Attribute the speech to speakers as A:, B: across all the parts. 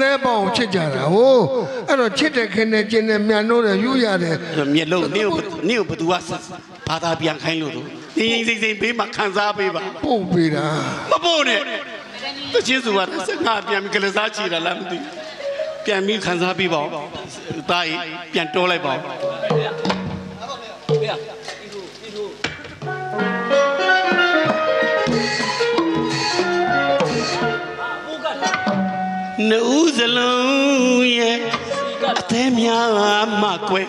A: သေးပေါင်းချစ်ကြတာဟိုအဲ့တော့ချစ်တဲ့ခင်နဲ့ကျင်တဲ့မြန်လို့တဲ့ယူရတယ်
B: အဲ့တော့မျက်လုံးနင့်ကိုနင့်ကိုဘသူကဘာသာပြန်ခိုင်းလို့တော့ငင်းငင်းစိမ့်စိမ့်ဘေးမှာခံစားပေးပါ
A: ပို့ပေးတာ
B: မပို့နဲ့တချင်းစုကစငါပြန်ပြီးကလေးစားချီတာလားမသိဘူးပြန်ပြီးခံစားပေးပါဦးတားကြီးပြန်တိုးလိုက်ပါဦး နှုတ်စလုံးရဲ့အသေးများမှကွယ်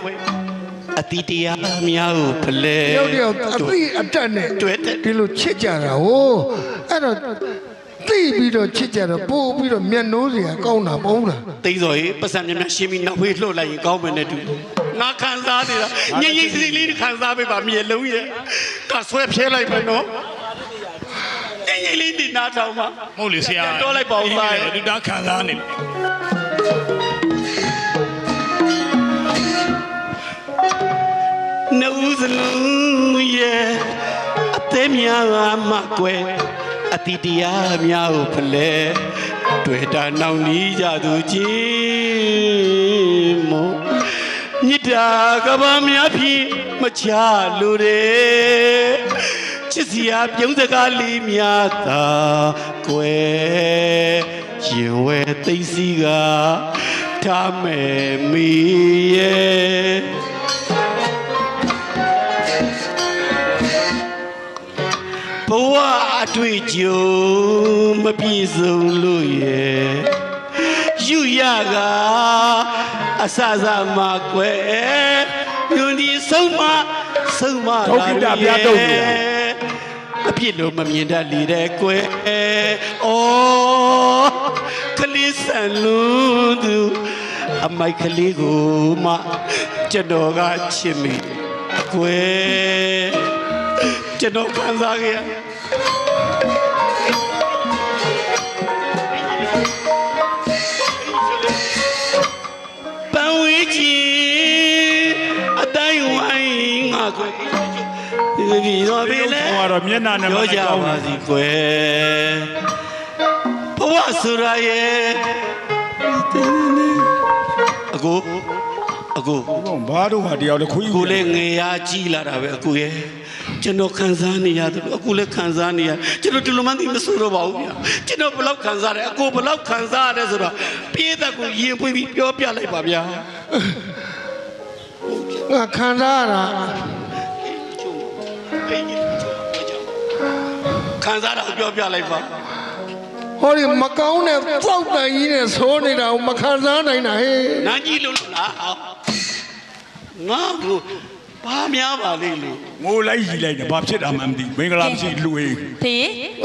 B: အတိတရားများကိုဖလဲ
A: တယောက်တယောက်အသိအတက်နဲ့
B: တွေ့တဲ့
A: ဒီလိုချစ်ကြတာဟိုအဲ့တော့သိပြီးတော့ချစ်ကြတော့ပို့ပြီးတော့မျက်နှိုးစရာကောင်းတာပေါ့လား
B: သိန်းစော်ကြီးပတ်စံများများရှင်းပြီးနောက်ဖေးလှုပ်လိုက်ရင်ကောင်းမယ်နဲ့တူငါခံစားနေတာညင်ညင်စီလေးခံစားပေးပါမြေလုံးရဲ့ကဆွဲဖြဲလိုက်မယ်နော်ည င်ညင်လေးဒီနာထောင်မှာ
C: မဟုတ်လေဆရာ
B: တိုးလိုက်ပါဦးသားရဲ့
C: လူသားခံစားနေတယ်
B: နှုတ်စလုံးရဲ့အသေးများမှကွယ်အတိတရားများကိုဖလဲတွေ့တာနောက်နီးကြသူချင်းမို့မြစ်တာကဘာများဖြင့်မချလို့တဲ့ ချစ်စရာပြုံးစကားလေးများသာကွယ်ရင်ဝဲသိမ့်စီကထားမယ်မီရဲ့ဘဝအတွေ့အကြုံမပြည့်စုံလို့ရဲ့ယူရကအဆအဆမကွယ်ညွန်ဒီဆုံးမဆုံးမ အပြစ်လို့မမြင်တတ်လေတဲ့ကွယ်အော်ကလေးဆန်လို့သူအမိုက်ကလေးကိုမှကျွန်တော်ကချစ်မိကွယ်ကျွန်တော်ခံစားခဲ့ရပန်းဝေးကြီးအတိုင်းဝိုင်းငါကွယ် ဒီတော့ပြီလေ
C: ဟိုကတော့မျက်နှာနဲ့မ
B: ပြောကြ
C: ကောင်း
B: ပါ
C: ဘူး
B: စီကွယ်ဘဝဆိုရရဲ့အကိုအကို
C: ဘာတို့ဟာတရားလေခွေး
B: ကိုလည်းငေရကြီးလာတာပဲအကိုရဲ့ကျွန်တော်ခံစားနေရတယ်အကိုလည်းခံစားနေရကျွန်တော်ဒီလိုမှသိမဆိုတော့ပါဘူးဗျာကျွန်တော်ဘယ်လောက်ခံစားတယ်အကိုဘယ်လောက်ခံစားရတယ်ဆိုတော့ပြေးတဲ့ကိုရင်ပွေးပြီးပြောပြလိုက်ပါဗျာ
A: ငါခံစားရတာ
B: ခံစားတာကိုပြောပြလိုက်ပါ
A: ဟောဒီမကောင်းတဲ့ပေါက်တန်ကြီးနဲ့သိုးနေတာကိုမခံစားနိုင်တာဟဲ့
B: နာကြီးလို့လားငါကိုဘာများပါလိမ့်လို့
C: ငိုလိုက်ရီလိုက်တယ်ဘာဖြစ်တာမှမသိဘူးမင်္ဂလာမရှိလူေး
D: ဖေ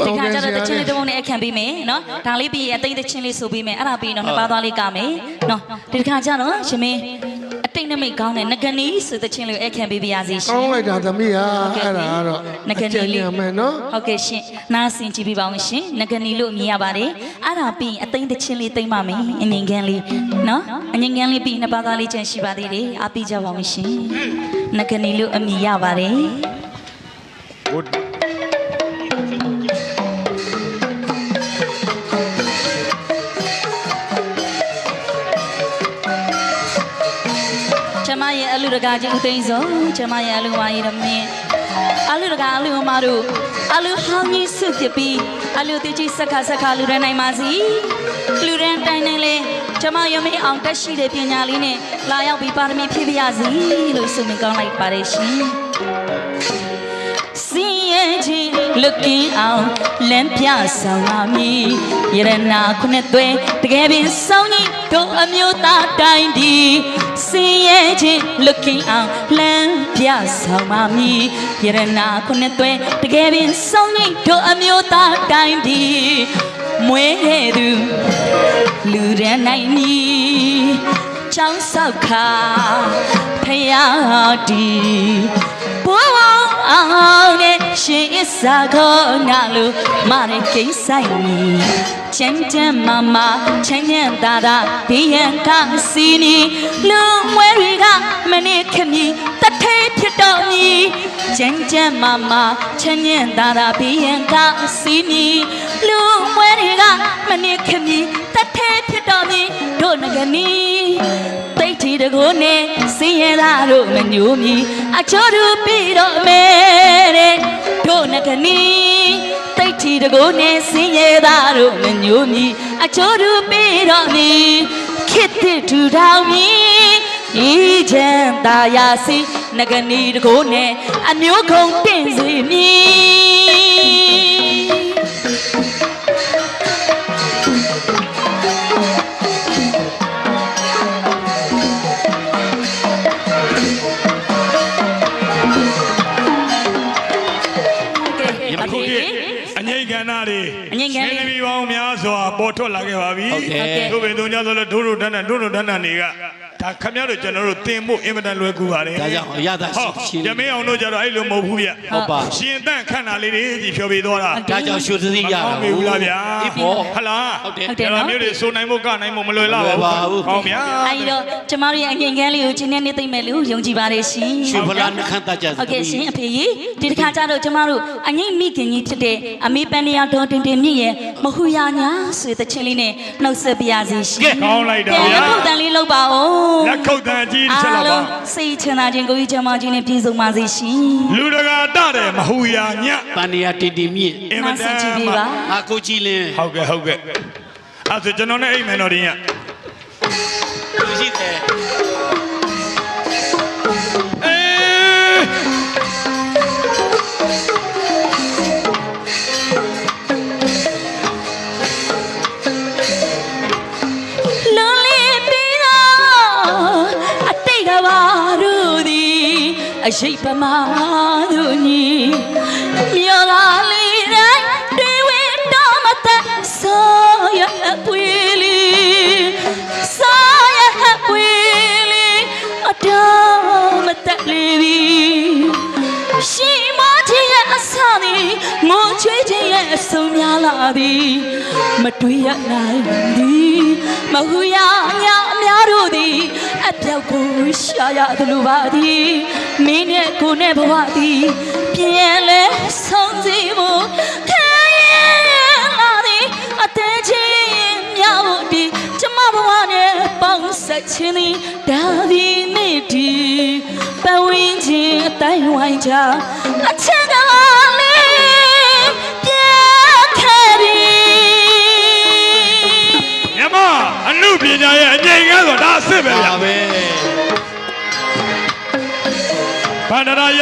D: ဒီခါကျတော့တချင်းလေးတစ်ပုံနဲ့အခန့်ပေးမယ်နော်ဒါလေးပြီးရင်အသိတချင်းလေးဆိုပေးမယ်အဲ့ဒါပြီးရင်တော့နှစ်ပါးသွားလေးကမယ်နော်ဒီခါကျတော့ရှင်မင်းအ တိတ်နမိတ်ကောင်းတဲ့ငကနီဆိုတချင်းလေးကိုအခန့်ပေးပါရစေရှင်
A: ကောင်းလိုက်တာသမီးဟာ
D: ဟုတ်ကဲ့
A: အဲ့ဒါကတော့
D: ငကနီလေး
A: အကျဉ်းညံမယ်နော်
D: ဟုတ်ကဲ့ရှင်နားဆင်ကြည့်ပြပါအောင်ရှင်ငကနီလို့မြင်ရပါတယ်အဲ့ဒါပြီးရင်အသိတချင်းလေးသိမ့်ပါမယ်အငင်ကန်းလေးနော်အငင်ကန်းလေးပြီးနှစ်ပါးသွားလေးချန်ရှိပါသေးတယ်အားပေးကြပါအောင်ရှင်ငကနီလို့အမြင်ရပါတယ် တကာကြီးဦးသိန်းစောကျမရဲ့အလူမကြီးရမင်းအလူတကာအလူမတို့အလူဟောင်းကြီးစုပြပြီးအလူတိကြီးစက္ခစက္ခလူရန်နိုင်ပါစီလူရန်တိုင်းတိုင်းလေးကျမရမင်းအောင်တက်ရှိတဲ့ပညာလေးနဲ့လာရောက်ပြီးပါရမီဖြည့်ပြရစီလို့ဆုမကောင်းလိုက်ပါတယ်ရှင်စင်ရဲ့ချီ looking out လမ်းပြဆောင်ပါမည်ယရနာခုနှစ်သွဲတကယ်ပင်စောင်းကြီးတို့အမျိုးသားတိုင်းဒီ စင်ရဲ့ချီ looking out လမ်းပြဆောင်ပါမည်ယရနာခုနှစ်သွဲတကယ်ပင်စောင်းကြီးတို့အမျိုးသားတိုင်းဒီမွေးသူလူရန်နိုင်မည်ချောင်းဆောက်ခါဖယားဒီဘိုး အောင်နဲ့ရှင်အစ္စာခေါ်နာလို့မရကိစ္စဆိုင်ချမ်းချမ်းမမချမ်းချမ်းသာသာဘေးရန်ကစီနီလူမွဲတွေကမနစ်ခမီတထဲဖြစ်တော်မီကျန်းကျန်းမာမာချမ်းညင်သာသာဘီရင်ကစီမီလူမွဲတွေကမနစ်ခမီတထဲဖြစ်တော်မီတို့ငကနီ တိတ်ထီတကိုနဲ့စင်ရလာတို့မညိုမီအချို့တို့ပြီးတော့မဲတဲ့တို့ငကနီတိတ်ထီတကိုနဲ့စင်ရလာတို့မညိုမီအချို့တို့ပြီးတော့မီခစ်တဲ့ထူထောင်မီဤချမ်းသာယာစီငကနီတကိုနဲ့အမျိုးခုံတင်စီမီ
C: ထွက်လာခဲ့ပါပြီ
B: ဟုတ်ကဲ့
C: တို့ပင်တို့ညဆိုလို့ဒုဒုဒဏ္ဍဒုဒုဒဏ္ဍတွေက ဒါခမရတို့ကျွန်တော်တို့တင်ဖို့အင်မတန်လွယ်ကူပါတယ်
B: ဒါကြောင့်အရသာရှိ
C: ဟုတ်
B: ရှိနေ
C: ရမင်းအောင်တို့ကြတော့အဲ့လိုမဟုတ်ဘူးဗျ
B: ဟုတ်ပါ
C: ရှင်တန့်ခန့်တာလေးတွေကြီးဖြောပေးသွားတာ
B: ဒါကြောင့်ရှုသတိရ
C: မ
B: တာ
C: ကောင်းပြီဘူးလားဗျာ
B: ဒီပေါ်
C: ဟလား
B: ဟုတ်တယ်
D: ဟုတ်တယ်
C: ဒါ
D: နော်
C: မျိုးတွေစိုးနိုင်ဖို့ကနိုင်ဖို့မလွယ်လာပါ
B: မလွယ်ပါဘူး
C: ဘူးကောင်းဗျာ
D: အဲဒီတော့ကျမတို့ရဲ့အငြိမ်ကန်းလေးကိုချင်းနဲ့နေသိမ့်မယ်လို့ယုံကြည်ပါတယ်ရှင်
B: ရှုဖလားနှခမ်းတတ်ကြစ
D: ဟုတ်ကဲ့ရှင်အဖေကြီးဒီတစ်ခါကျတော့ကျမတို့အငိမ့်မိခင်ကြီးဖြစ်တဲ့အမေပန်နီယာဒေါ်တင်တင်မြင့်ရဲ့မဟူရညာဆွေတချင်းလေးနဲ့နှုတ်ဆက်ပြရစီရှင်
C: ကောင်းလိုက်တာ
D: ကဲ
C: ဗျာ
D: လက်ခုပ်တန်လေးလောက်ပါဦး
C: လက်ခုပ်တန်ကြီးတစ်ချက်
D: အား
C: လောက်ပါ
D: လုံးစိတ်ချမ်းသာခြင်းကိုကြီးချမ်းသာခြင်းနဲ့ပြည့်စုံပါစေရှင်
C: လူတကာတတဲ့မဟူရာည
B: ပန်နီယာတီတီမြင့်
C: အင်မ
D: နား
C: တ
D: ဆင်
C: န်
D: ကြည့်ပေး
C: မှ
D: ပါ
B: ငါကိုကြည်လင်း
C: ဟုတ်ကဲ့ဟုတ်ကဲ့အဲ့ဒါကျွန်တော်နဲ့အိမ်မယ်တော်ဒီည
B: လူရှိတယ်
C: အ
D: ရှိတ်ပမာတို့ညီမြော်လာလေးတိုင်းတွေဝဲတော့မသက်ဆောရအပွေလေးဆောရအပွေလေးအတော်မသက်လေးပြီရှိမခြင်းရဲ့အဆသည်ငိုချွေးခြင်းရဲ့အဆုံများလာသည်မတွေ့ရနိုင်သည်မဟုရအများအများတို့သည်အပြောက်ကိုရှာရသလိုပါသည် မင်းနဲ့ကိုနဲ့ဘဝသည်ပြန်လဲဆုံးစီဖို့ခဲရင်လာသည်အသေးချင်းများဖို့ဒီကျမဘဝနဲ့ပေါင်းဆက်ခြင်းသည်ဒါသည်မိတီပဝင်းချင်းအတိုင်းဝိုင်းချအချက်ကလေးပြခဲ့ပြီ
C: မြမအမှုပညာရဲ့အငြိမ်ကန်းဆိုဒါအစ်စ်ပဲဗျာ
B: ပါ ပဲ
C: ဗန္ဒရ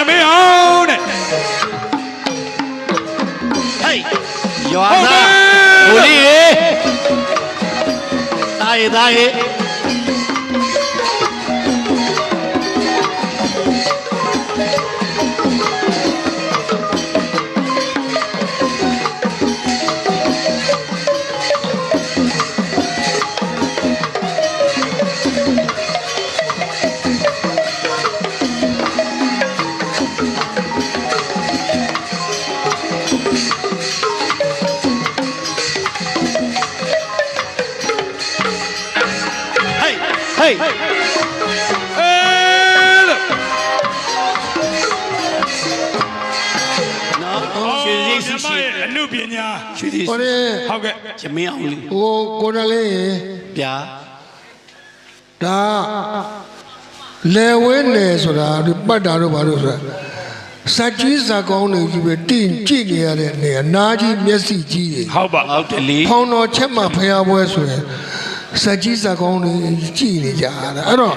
C: ာယ
B: ရွှေစည်း
A: ဟိုလေ
C: ဟုတ်ကဲ့
B: ချမင်းအောင်လေး
A: ဟိုကိုယ်တော်လေး
B: ဗျာ
A: ဒါလေဝဲနယ်ဆိုတာဒီပတ်တာတို့ဘာလို့ဆိုတာစက်ကြီးဇာကောင်းတွေကြီးပဲတင်ကြည့်နေရတဲ့နေရာနာကြီးမျက်စိကြီးတွေ
C: ဟုတ်ပါ
B: ဟုတ်တယ်လေ
A: ဖောင်းတော်ချက်မှဖျားပွဲဆိုရင်စက်ကြီးဇာကောင်းတွေကြည့်နေကြတာအဲ့တော့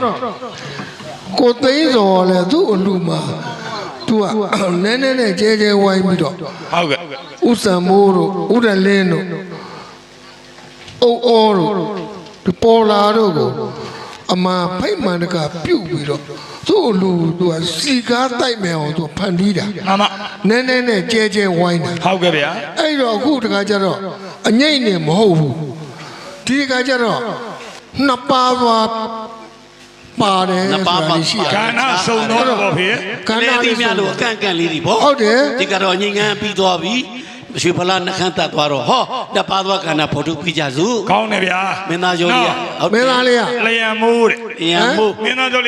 A: ကိုသိန်းစော်လည်းသူ့အလူမှာ तू ကနည်းနည်းနဲ့ကျဲကျဲဝိုင်းပြီးတော့
C: ဟုတ်ကဲ့
A: ဥစံမိုးတို့ဥဒလင်းတို့အုံအောတို့ဒီပေါ်လာတို့ကိုအမှန်ဖိတ်မှန်တကပြုတ်ပြီးတော့သူ့လူသူကစီကားတိုက်မယ်အောင်သူဖန်တီးတာ
C: မမ
A: နည်းနည်းနဲ့ကျဲကျဲဝိုင်းတာ
C: ဟုတ်ကဲ့ဗျာ
A: အဲ့တော့အခုတခါကျတော့အငိမ့်နေမဟုတ်ဘူးဒီတခါကျတော့နှစ်ပါးသွား ပါတယ်
B: နှစ်ပါးပါ
A: ဆိုတာရှိ
C: က
A: တာ
C: ဏ္ဍစုံတော့ပေါ့ဖေ
A: ကန္လေနာ
B: ဒီ
A: လေး
B: များလို့အကန့်အကန့်လေးတွေပေါ့
A: ဟုတ်တယ်
B: ဒီကတော့ငိမ့်ငန်းပြီးသွားပြီရွှေဖလားနှခမ်းတတ်သွားတော့ဟောတပါသွားကဏ္ဍဖော်ထုတ်ပြကြစု
C: ကောင်းတယ်ဗျာ
B: မင်းသားကျော်ကြီးကဟုတ်
A: မင်းသားလေးက
C: လျံမိုးတဲ့
B: အင်ရမို့
C: မင်းသားကျော်